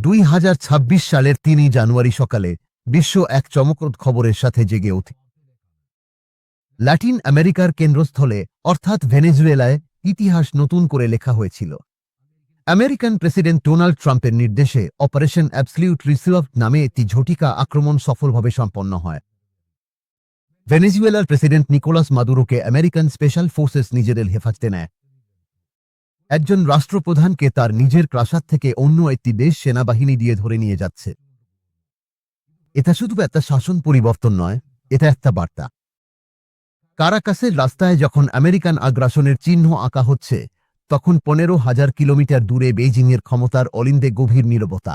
দুই হাজার ছাব্বিশ সালের তিনই জানুয়ারি সকালে বিশ্ব এক চমকপ্রদ খবরের সাথে জেগে ওঠে। ল্যাটিন আমেরিকার কেন্দ্রস্থলে, অর্থাৎ ভেনেজুয়েলায়, ইতিহাস নতুন করে লেখা হয়েছিল। আমেরিকান প্রেসিডেন্ট ডোনাল্ড ট্রাম্পের নির্দেশে অপারেশন অ্যাবসলিউট রিসিভ নামে একটি ঝটিকা আক্রমণ সফলভাবে সম্পন্ন হয়। ভেনেজুয়েলার প্রেসিডেন্ট নিকোলাস মাদুরোকে আমেরিকান স্পেশাল ফোর্সেস নিজেদের হেফাজতে নেয়। একজন রাষ্ট্রপ্রধানকে তার নিজের প্রাসাদ থেকে অন্য একটি দেশ সেনাবাহিনী দিয়ে ধরে নিয়ে যাচ্ছে। এটা শুধু একটা শাসন পরিবর্তন নয়, এটা একটা বার্তা। কারাকাসের রাস্তায় যখন আমেরিকান আগ্রাসনের চিহ্ন আঁকা হচ্ছে, তখন পনেরো হাজার কিলোমিটার দূরে বেইজিংয়ের ক্ষমতার অলিন্দে গভীর নীরবতা।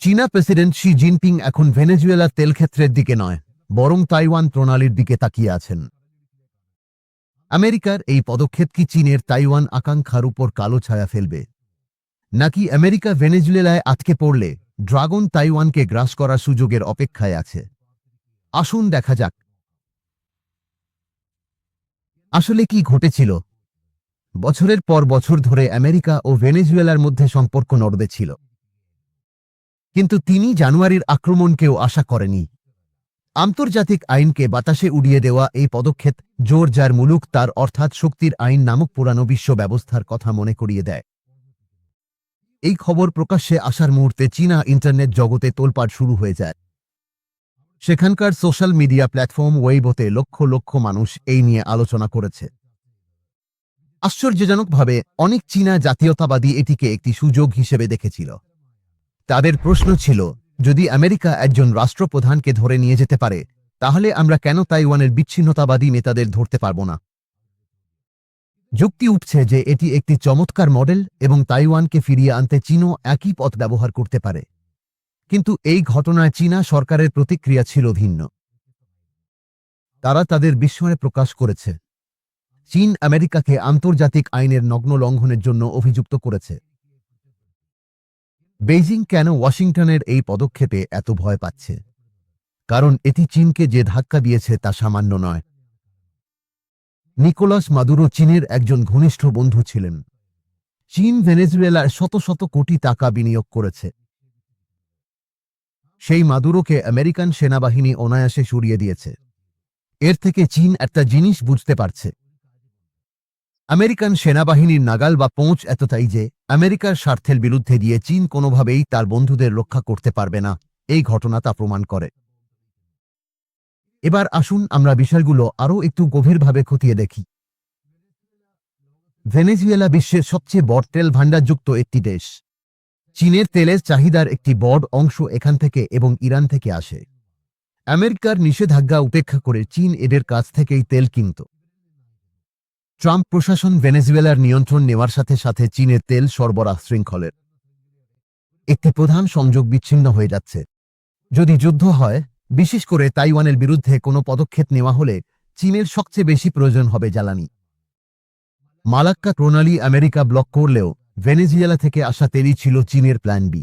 চীনা প্রেসিডেন্ট শি জিনপিং এখন ভেনেজুয়েলার তেলক্ষেত্রের দিকে নয়, বরং তাইওয়ান প্রণালীর দিকে তাকিয়ে আছেন। আমেরিকার এই পদক্ষেপ কি চীনের তাইওয়ান আকাঙ্ক্ষার উপর কালো ছায়া ফেলবে? নাকি আমেরিকা ভেনেজুয়েলায় আটকে পড়লে ড্রাগন তাইওয়ানকে গ্রাস করার সুযোগের অপেক্ষায় আছে? আসুন দেখা যাক। আসলে কি ঘটেছিল? বছরের পর বছর ধরে আমেরিকা ও ভেনেজুয়েলার মধ্যে সম্পর্ক নড়বে ছিল। কিন্তু তিনি জানুয়ারির আক্রমণকেও আশা করেনি। আন্তর্জাতিক আইনকে বাতাসে উড়িয়ে দেওয়া এই পদক্ষেপ জোর যার মুলুক তার অর্থাৎ শক্তির আইন নামক পুরানো বিশ্ব ব্যবস্থার কথা মনে করিয়ে দেয়। এই খবর প্রকাশ্যে আসার মুহূর্তে চীনা ইন্টারনেট জগতে তোলপাড় শুরু হয়ে যায়। সেখানকার social media platform ওয়েবোতে lakh lakh মানুষ এই নিয়ে আলোচনা করেছে। আশ্চর্যজনকভাবে অনেক চীনা জাতীয়তাবাদী এটিকে একটি সুযোগ হিসেবে দেখেছিল। তাদের প্রশ্ন ছিল যদি আমেরিকা একজন রাষ্ট্রপ্রধানকে ধরে নিয়ে যেতে পারে, তাহলে আমরা কেন তাইওয়ানের বিচ্ছিন্নতাবাদী নেতাদের ধরতে পারব না? যুক্তি উঠছে যে এটি একটি চমৎকার মডেল এবং তাইওয়ানকে ফিরিয়ে আনতে চীনও একই পথ ব্যবহার করতে পারে। কিন্তু এই ঘটনায় চীনা সরকারের প্রতিক্রিয়া ছিল ভিন্ন। তারা তাদের বিস্ময়ে প্রকাশ করেছে। চীন আমেরিকাকে আন্তর্জাতিক আইনের নগ্ন লঙ্ঘনের জন্য অভিযুক্ত করেছে। বেইজিং কেন ওয়াশিংটনের এই পদক্ষেপে এত ভয় পাচ্ছে? কারণ এটি চীনকে যে ধাক্কা দিয়েছে তা সামান্য নয়। নিকোলাস মাদুরো চীনের একজন ঘনিষ্ঠ বন্ধু ছিলেন। চীন ভেনেজুয়েলার শত শত কোটি টাকা বিনিয়োগ করেছে। সেই মাদুরোকে আমেরিকান সেনাবাহিনী অনায়াসে সরিয়ে দিয়েছে। এর থেকে চীন একটা জিনিস বুঝতে পারছে। আমেরিকান সেনাবাহিনীর নাগাল বা পৌঁছ এতটাই যে, আমেরিকার স্বার্থের বিরুদ্ধে দিয়ে চীন কোনোভাবেই তার বন্ধুদের রক্ষা করতে পারবে না। এই ঘটনা তা প্রমাণ করে। এবার আসুন আমরা বিষয়গুলো আরও একটু গভীরভাবে খতিয়ে দেখি। ভেনেজুয়েলা বিশ্বের সবচেয়ে বড় তেল ভাণ্ডারযুক্ত একটি দেশ। চীনের তেলের চাহিদার একটি বড় অংশ এখান থেকে এবং ইরান থেকে আসে। আমেরিকার নিষেধাজ্ঞা উপেক্ষা করে চীন এদের কাছ থেকেই তেল কিনত। ট্রাম্প প্রশাসন ভেনেজুয়েলার নিয়ন্ত্রণ নেওয়ার সাথে সাথে চীনের তেল সরবরাহ শৃঙ্খলের একটি প্রধান সংযোগ বিচ্ছিন্ন হয়ে যাচ্ছে। যদি যুদ্ধ হয়, বিশেষ করে তাইওয়ানের বিরুদ্ধে কোনো পদক্ষেপ নেওয়া হলে চীনের সবচেয়ে বেশি প্রয়োজন হবে জ্বালানি। মালাক্কা প্রণালী আমেরিকা ব্লক করলেও ভেনেজুয়েলা থেকে আসা তেলই ছিল চীনের প্ল্যান বি।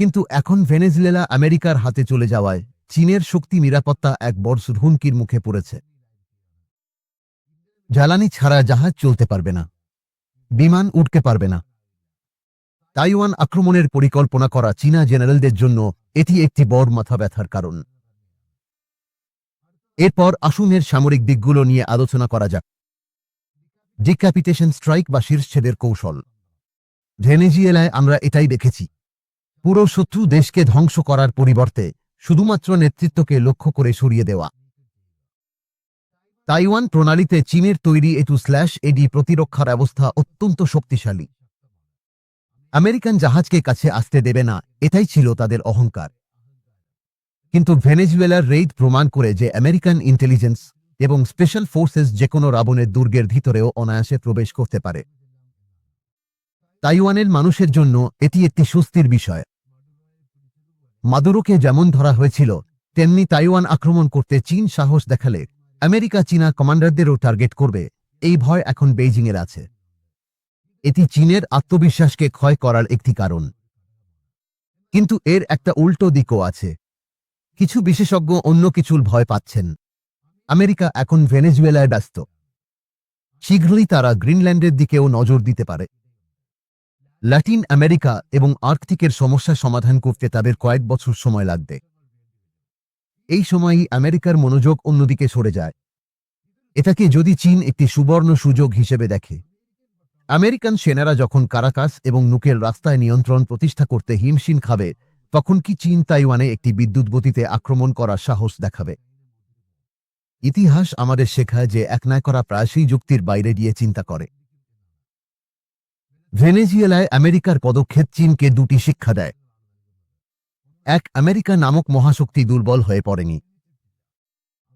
কিন্তু এখন ভেনেজুয়েলা আমেরিকার হাতে চলে যাওয়ায় চীনের শক্তি নিরাপত্তা এক বড় হুমকির মুখে পড়েছে। জ্বালানি ছাড়া জাহাজ চলতে পারবে না। বিমান উঠতে পারবে না। তাইওয়ান আক্রমণের পরিকল্পনা করা চীনা জেনারেলদের জন্য এটি একটি বড় মাথা ব্যথার কারণ। এরপর আসুনের সামরিক দিকগুলো নিয়ে আলোচনা করা যাক। ডিক্যাপিটেশন স্ট্রাইক বা শীর্ষেদের কৌশল। ভেনেজিয়েলায় আমরা এটাই দেখেছি। পুরো শত্রু দেশকে ধ্বংস করার পরিবর্তে শুধুমাত্র নেতৃত্বকে লক্ষ্য করে সরিয়ে দেওয়া। তাইওয়ান প্রণালীতে চীনের তৈরি এটু স্ল্যাশ এডি প্রতিরক্ষা ব্যবস্থা অত্যন্ত শক্তিশালী। আমেরিকান জাহাজকে কাছে আসতে দেবে না, এটাই ছিল তাদের অহংকার। কিন্তু ভেনেজুয়েলার রেইড প্রমাণ করে যে আমেরিকান ইন্টেলিজেন্স এবং স্পেশাল ফোর্সেস যে কোনো রাবণের দুর্গের ভিতরেও অনায়াসে প্রবেশ করতে পারে। তাইওয়ানের মানুষের জন্য এটি একটি স্বস্তির বিষয়। মাদুরোকে যেমন ধরা হয়েছিল, তেমনি তাইওয়ান আক্রমণ করতে চীন সাহস দেখালে আমেরিকা চীনা কমান্ডারদেরও টার্গেট করবে, এই ভয় এখন বেইজিংয়ের আছে। এটি চীনের আত্মবিশ্বাসকে ক্ষয় করার একটি কারণ। কিন্তু এর একটা উল্টো দিকও আছে। কিছু বিশেষজ্ঞ অন্য কিছুর ভয় পাচ্ছেন। আমেরিকা এখন ভেনেজুয়েলায় ব্যস্ত। শীঘ্রই তারা গ্রিনল্যান্ডের দিকেও নজর দিতে পারে। ল্যাটিন আমেরিকা এবং আর্কটিকের সমস্যা সমাধান করতে তাদের কয়েক বছর সময় লাগবে। এই সময়ই আমেরিকার মনোযোগ অন্যদিকে সরে যায়। এটাকে যদি চীন একটি সুবর্ণ সুযোগ হিসেবে দেখে। আমেরিকান সেনারা যখন কারাকাস এবং নুকের রাস্তায় নিয়ন্ত্রণ প্রতিষ্ঠা করতে হিমশিম খাবে, তখন কি চীন তাইওয়ানে একটি বিদ্যুৎ গতিতে আক্রমণ করার সাহস দেখাবে? ইতিহাস আমাদের শেখায় যে এক একনায় করা প্রায়শই যুক্তির বাইরে গিয়ে চিন্তা করে। ভেনেজুয়েলায় আমেরিকার পদক্ষেপ চীনকে দুটি শিক্ষা দেয়। এক আমেরিকা নামক মহাশক্তি দুর্বল হয়ে পড়েনি।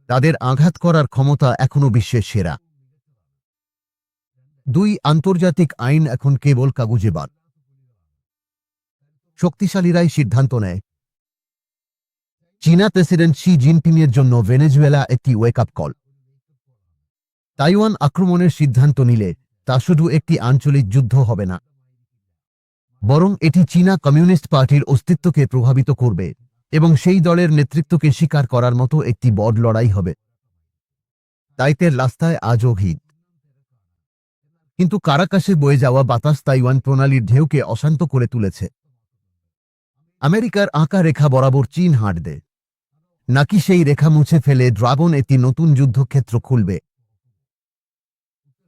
তাদের আঘাত করার ক্ষমতা এখনও বিশ্বের সেরা। দুই আন্তর্জাতিক আইন এখন কেবল কাগজে বাদ। শক্তিশালীরাই সিদ্ধান্ত নেয়। চীনা প্রেসিডেন্ট শি জিনপিংয়ের জন্য ভেনেজুয়েলা একটি ওয়েক আপ কল। তাইওয়ান আক্রমণের সিদ্ধান্ত নিলে তা শুধু একটি আঞ্চলিক যুদ্ধ হবে না। বরং এটি চীনা কমিউনিস্ট পার্টির অস্তিত্বকে প্রভাবিত করবে এবং সেই দলের নেতৃত্বকে স্বীকার করার মতো একটি বড় লড়াই হবে। তাইতের রাস্তায় আজও ভিড়। কিন্তু কারাকাশে বয়ে যাওয়া বাতাস তাইওয়ান প্রণালীর ঢেউকে অশান্ত করে তুলেছে। আমেরিকার আঁকা রেখা বরাবর চীন হাঁটবে। নাকি সেই রেখা মুছে ফেলে ড্রাগন একটি নতুন যুদ্ধক্ষেত্র খুলবে?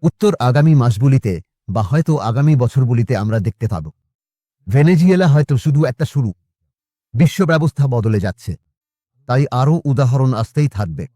উত্তর আগামী মাসগুলিতে বা হয়তো আগামী বছরগুলিতে আমরা দেখতে পাব। ভেনেজুয়েলা হয়তো শুধু একটা শুরু। বিশ্ব ব্যবস্থা বদলে যাচ্ছে। তাই আরও উদাহরণ আসতেই থাকবে।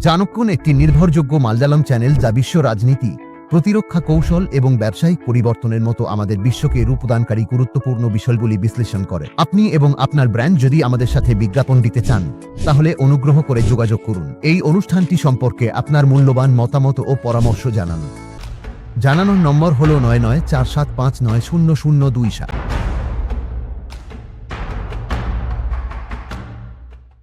চাণক্যন একটি নির্ভরযোগ্য মালজালাম চ্যানেল যা বিশ্ব রাজনীতি, প্রতিরক্ষা কৌশল এবং ব্যবসায়িক পরিবর্তনের মতো আমাদের বিশ্বকে রূপদানকারী গুরুত্বপূর্ণ বিষয়গুলি বিশ্লেষণ করে। আপনি এবং আপনার ব্র্যান্ড যদি আমাদের সাথে বিজ্ঞাপন দিতে চান, তাহলে অনুগ্রহ করে যোগাযোগ করুন। এই অনুষ্ঠানটি সম্পর্কে আপনার মূল্যবান মতামত ও পরামর্শ জানান। জানানোর নম্বর হল নয় নয় চার সাত পাঁচ নয় শূন্য শূন্য দুই সাত।